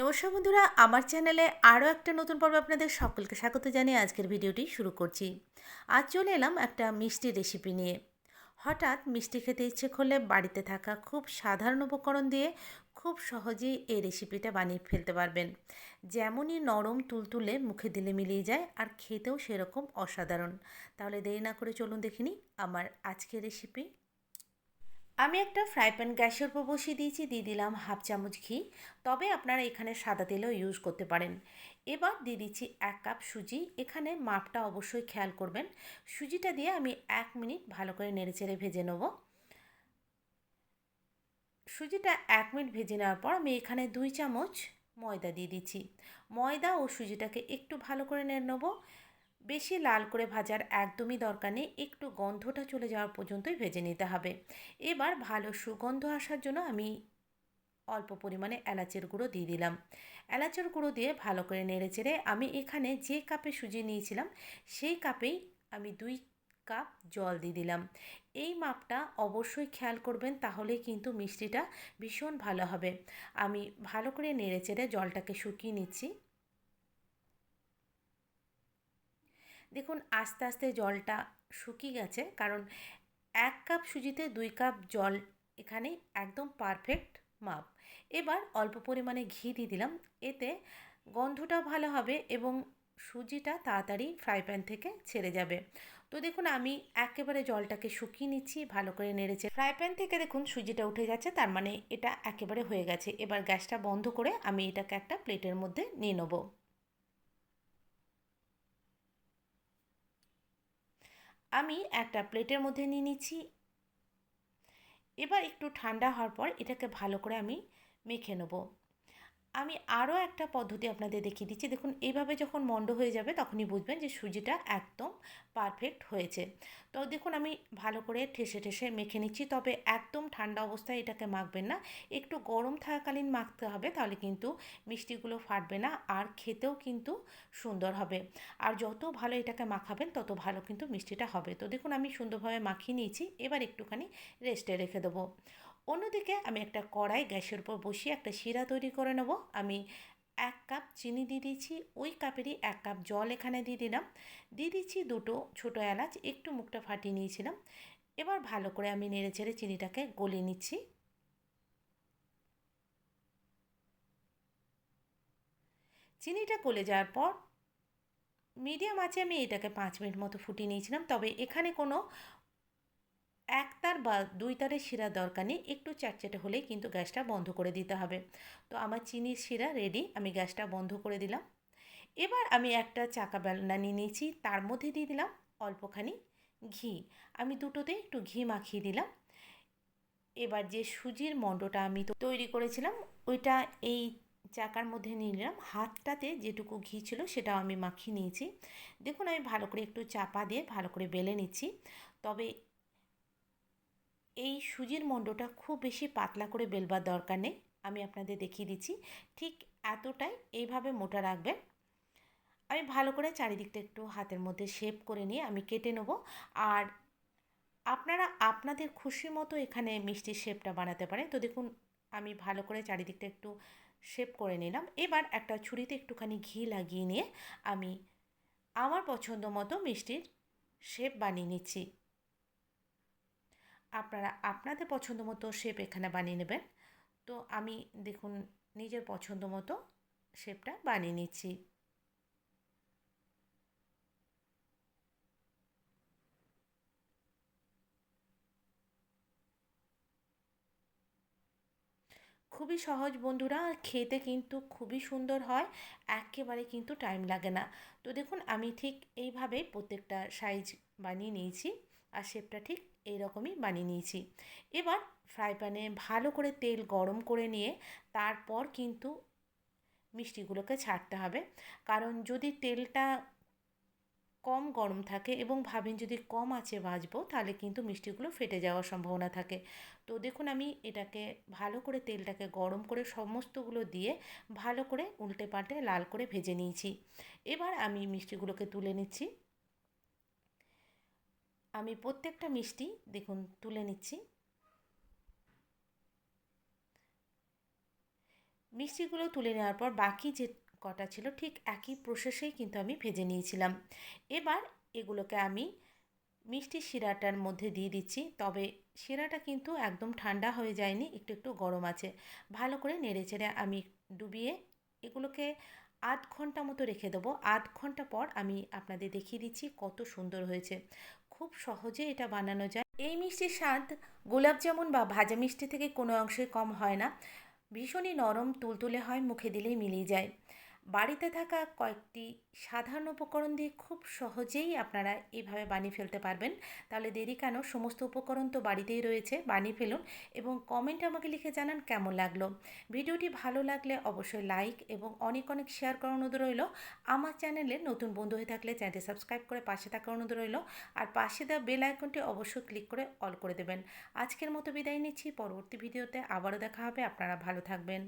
নমস্কার বন্ধুরা, আমার চ্যানেলে আরও একটা নতুন পর্ব আপনাদের সকলকে স্বাগত জানিয়ে আজকের ভিডিওটি শুরু করছি। আজ চলে এলাম একটা মিষ্টি রেসিপি নিয়ে। হঠাৎ মিষ্টি খেতে ইচ্ছে করলে বাড়িতে থাকা খুব সাধারণ উপকরণ দিয়ে খুব সহজেই এই রেসিপিটা বানিয়ে ফেলতে পারবেন। যেমনই নরম তুলতুলে মুখে দিলে মিলিয়ে যায় আর খেতেও সেরকম অসাধারণ। তাহলে দেরি না করে চলুন দেখিনি আমার আজকের রেসিপি আমি একটা ফ্রাই প্যান গ্যাসের উপর বসিয়ে দিয়েছি, দিয়ে দিলাম হাফ চামচ ঘি। তবে আপনারা এখানে সাদা তেলও ইউজ করতে পারেন। এবার দিয়ে দিচ্ছি এক কাপ সুজি। এখানে মাপটা অবশ্যই খেয়াল করবেন। সুজিটা দিয়ে আমি এক মিনিট ভালো করে নেড়েচেড়ে ভেজে নেব। সুজিটা এক মিনিট ভেজে নেওয়ার পর আমি এখানে দুই চামচ ময়দা দিয়ে দিচ্ছি। ময়দা ও সুজিটাকে একটু ভালো করে নেড়ে নেব। বেশি লাল করে ভাজার একদমই দরকার নেই, একটু গন্ধটা চলে যাওয়ার পর্যন্তই ভেজে নিতে হবে। এবার ভালো সুগন্ধ আসার জন্য আমি অল্প পরিমাণে এলাচের গুঁড়ো দিয়ে দিলাম। এলাচের গুঁড়ো দিয়ে ভালো করে নেড়ে চেড়ে আমি এখানে যে কাপে সুজি নিয়েছিলাম, সেই কাপেই আমি দুই কাপ জল দিয়ে দিলাম। এই মাপটা অবশ্যই খেয়াল করবেন তাহলে কিন্তু মিষ্টিটা ভীষণ ভালো হবে। আমি ভালো করে নেড়ে চেড়ে জলটাকে শুকিয়ে নিচ্ছি। দেখুন, আস্তে আস্তে জলটা শুকিয়ে গেছে, কারণ এক কাপ সুজিতে দুই কাপ জল এখানে একদম পারফেক্ট মাপ। এবার অল্প পরিমাণে ঘি দিয়ে দিলাম, এতে গন্ধটাও ভালো হবে এবং সুজিটা তাড়াতাড়ি ফ্রাই প্যান থেকে ছেড়ে যাবে। তো দেখুন, আমি একেবারে জলটাকে শুকিয়ে নিচ্ছি, ভালো করে নেড়েছে ফ্রাই প্যান থেকে দেখুন, সুজিটা উঠে যাচ্ছে, তার মানে এটা একেবারে হয়ে গেছে। এবার গ্যাসটা বন্ধ করে আমি এটাকে একটা প্লেটের মধ্যে নিয়ে নেব। আমি একটা প্লেটের মধ্যে নিয়ে নিচ্ছি। এবার একটু ঠান্ডা হওয়ার পর এটাকে ভালো করে আমি মেখে নেব। আমি আরও একটা পদ্ধতি আপনাদের দেখিয়ে দিচ্ছি। দেখুন, এইভাবে যখন মন্ড হয়ে যাবে, তখনই বুঝবেন যে সুজিটা একদম পারফেক্ট হয়েছে। তো দেখুন, আমি ভালো করে ঠেসে ঠেসে মেখে নিচ্ছি। তবে একদম ঠান্ডা অবস্থায় এটাকে মাখবেন না। একটু গরম থাকাকালীন মাখতে হবে, তাহলে কিন্তু মিষ্টিগুলো ফাটবে না আর খেতেও কিন্তু সুন্দর হবে। আর যত ভালো এটাকে মাখাবেন, তত ভালো কিন্তু মিষ্টিটা হবে। তো দেখুন, আমি সুন্দরভাবে মাখিয়ে নিয়েছি। এবার একটুখানি রেস্টে রেখে দেবো। অন্যদিকে আমি একটা কড়াই গ্যাসের উপর বসিয়ে একটা শিরা তৈরি করে নেব। আমি এক কাপ চিনি দিয়ে দিচ্ছি ওই কাপেরই এক কাপ জল এখানে দিয়ে দিলাম। দিয়ে দিচ্ছি দুটো ছোটো এলাচ, একটু মুখটা ফাটিয়ে নিয়েছিলাম। এবার ভালো করে আমি নেড়ে চেড়ে চিনিটাকে গলিয়ে নিচ্ছি। চিনিটা গলে যাওয়ার পর মিডিয়াম আছে আমি এটাকে পাঁচ মিনিট মতো ফুটিয়ে নিয়েছিলাম। তবে এখানে কোনো এক তার বা দুই তারের শিরা দরকার নেই, একটু চ্যাটচ্যাটে হলেই কিন্তু গ্যাসটা বন্ধ করে দিতে হবে। তো আমার চিনির শিরা রেডি আমি গ্যাসটা বন্ধ করে দিলাম। এবার আমি একটা চাকা বেলনা নিয়ে নিয়েছি, তার মধ্যে দিয়ে দিলাম অল্পখানি ঘি। আমি দুটোতে একটু ঘি মাখিয়ে দিলাম। এবার যে সুজির মণ্ডটা আমি তৈরি করেছিলাম, ওইটা এই চাকার মধ্যে নিয়ে নিলাম। হাতটাতে যেটুকু ঘি ছিল সেটাও আমি মাখিয়ে নিয়েছি। দেখুন, আমি ভালো করে একটু চাপা দিয়ে ভালো করে বেলে নিচ্ছি। তবে এই সুজির মণ্ডটা খুব বেশি পাতলা করে বেলবার দরকার নেই, আমি আপনাদের দেখিয়ে দিচ্ছি। ঠিক এতটাই এইভাবে মোটা রাখবেন। আমি ভালো করে চারিদিকটা একটু হাতের মধ্যে শেপ করে নিয়ে আমি কেটে নেব। আর আপনারা আপনাদের খুশি মতো এখানে মিষ্টির শেপটা বানাতে পারেন। তো দেখুন, আমি ভালো করে চারিদিকটা একটু শেপ করে নিলাম। এবার একটা ছুরিতে একটুখানি ঘি লাগিয়ে নিয়ে আমি আমার পছন্দ মতো মিষ্টির শেপ বানিয়ে নিচ্ছি। আপনারা আপনাদের পছন্দ মতো শেপ এখানে বানিয়ে নেবেন। তো আমি দেখুন নিজের পছন্দ মতো শেপটা বানিয়ে নিচ্ছি। খুবই সহজ বন্ধুরা, খেতে কিন্তু খুবই সুন্দর হয়, একেবারে কিন্তু টাইম লাগে না। তো দেখুন আমি ঠিক এইভাবেই প্রত্যেকটা সাইজ বানিয়ে নিয়েছি। আর শেপটা ঠিক এই রকমই বানিয়ে নিয়েছি। এবার ফ্রাই প্যানে ভালো করে তেল গরম করে নিয়ে তারপর কিন্তু মিষ্টিগুলোকে ছাড়তে হবে। কারণ যদি তেলটা কম গরম থাকে এবং ভাবেন যদি কম আছে ভাজবো তাহলে কিন্তু মিষ্টিগুলো ফেটে যাওয়ার সম্ভাবনা থাকে। তো দেখুন আমি এটাকে ভালো করে তেলটাকে গরম করে সমস্তগুলো দিয়ে ভালো করে উল্টে পাল্টে লাল করে ভেজে নিয়েছি। এবার আমি মিষ্টিগুলোকে তুলে নিচ্ছি। আমি প্রত্যেকটা মিষ্টি, দেখুন, তুলে নিচ্ছি। মিষ্টিগুলো তুলে নেওয়ার পর বাকি যে কটা ছিল, ঠিক একই প্রসেসেই কিন্তু আমি ভেজে নিয়েছিলাম। এবার এগুলোকে আমি মিষ্টি শিরাটার মধ্যে দিয়ে দিচ্ছি, তবে শিরাটা কিন্তু একদম ঠান্ডা হয়ে যায়নি, একটু একটু গরম আছে। ভালো করে নেড়ে চেড়ে আমি ডুবিয়ে এগুলোকে আধ ঘণ্টা মতো রেখে দেবো। আধ ঘণ্টা পর আমি আপনাদের দেখিয়ে দিচ্ছি কত সুন্দর হয়েছে। খুব সহজে এটা বানানো যায়। এই মিষ্টির স্বাদ গোলাপ জামুন বা ভাজা মিষ্টি থেকে কোনো অংশে কম হয় না। ভীষণই নরম, তুলতুলে হয়, মুখে দিলেই মিলিয়ে যায়। বাড়িতে থাকা কয়েকটি সাধারণ উপকরণ দিয়ে খুব সহজেই আপনারা এইভাবে বানিয়ে ফেলতে পারবেন। তাহলে দেরি কেন? সমস্ত উপকরণ তো বাড়িতেই রয়েছে, বানিয়ে ফেলুন এবং কমেন্ট আমাকে লিখে জানান কেমন লাগল। ভিডিওটি ভালো লাগলে অবশ্যই লাইক এবং অনেক অনেক শেয়ার করার অনুরোধ রইল। আমার চ্যানেলে নতুন বন্ধু হয়ে থাকলে চ্যানেলটি সাবস্ক্রাইব করে পাশে থাকার অনুরোধ রইল। আর পাশে দেওয়া বেল আইকনটি অবশ্যই ক্লিক করে অল করে দেবেন। আজকের মতো বিদায় নিচ্ছি, পরবর্তী ভিডিওতে আবারও দেখা হবে। আপনারা ভালো থাকবেন।